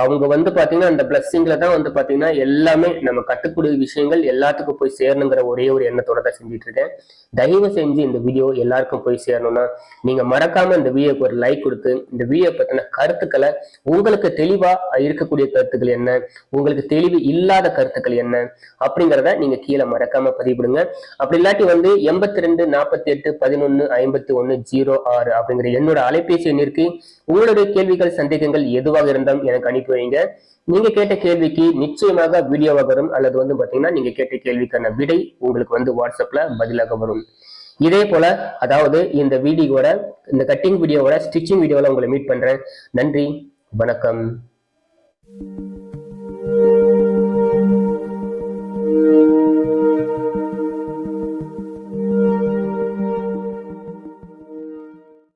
அவங்க வந்து பார்த்தீங்கன்னா அந்த பிளஸ்ஸிங்கில் தான் வந்து பார்த்தீங்கன்னா எல்லாமே நம்ம கற்றுக்கூடிய விஷயங்கள் எல்லாத்துக்கும் போய் சேரணுங்கிற ஒரே ஒரு எண்ணத்தோட தான் செஞ்சுட்டு இருக்கேன் தயவு செஞ்சு இந்த வீடியோ எல்லாருக்கும் போய் சேரணும்னா நீங்கள் மறக்காம இந்த வீடியோக்கு ஒரு லைக் கொடுத்து இந்த வீடியோ பற்றின கருத்துக்களை உங்களுக்கு தெளிவாக இருக்கக்கூடிய கருத்துக்கள் என்ன உங்களுக்கு தெளிவு இல்லாத கருத்துக்கள் என்ன அப்படிங்கிறத நீங்கள் கீழே மறக்காம பதிவிடுங்க. அப்படி இல்லாட்டி வந்து எண்பத்தி ரெண்டு நாற்பத்தி எட்டு பதினொன்று ஐம்பத்தி ஒன்று ஜீரோ ஆறு அப்படிங்கிற என்னோட அலைபேசி எண்ணிற்கு உங்களுடைய கேள்விகள் சந்தேகங்கள் எதுவாக இருந்தாலும் எனக்கு அனுப்பி வைங்க நீங்க கேட்ட கேள்விக்கு நிச்சயமாக வீடியோவாக வரும். அல்லது வந்து பாத்தீங்கன்னா நீங்க கேட்ட கேள்விக்கான விடை உங்களுக்கு வந்து வாட்ஸ்அப்ல பதிலாக வரும். இதே போல அதாவது இந்த வீடியோட இந்த கட்டிங் வீடியோவோட ஸ்டிச்சிங் வீடியோல உங்களை மீட் பண்றேன். நன்றி. வணக்கம்.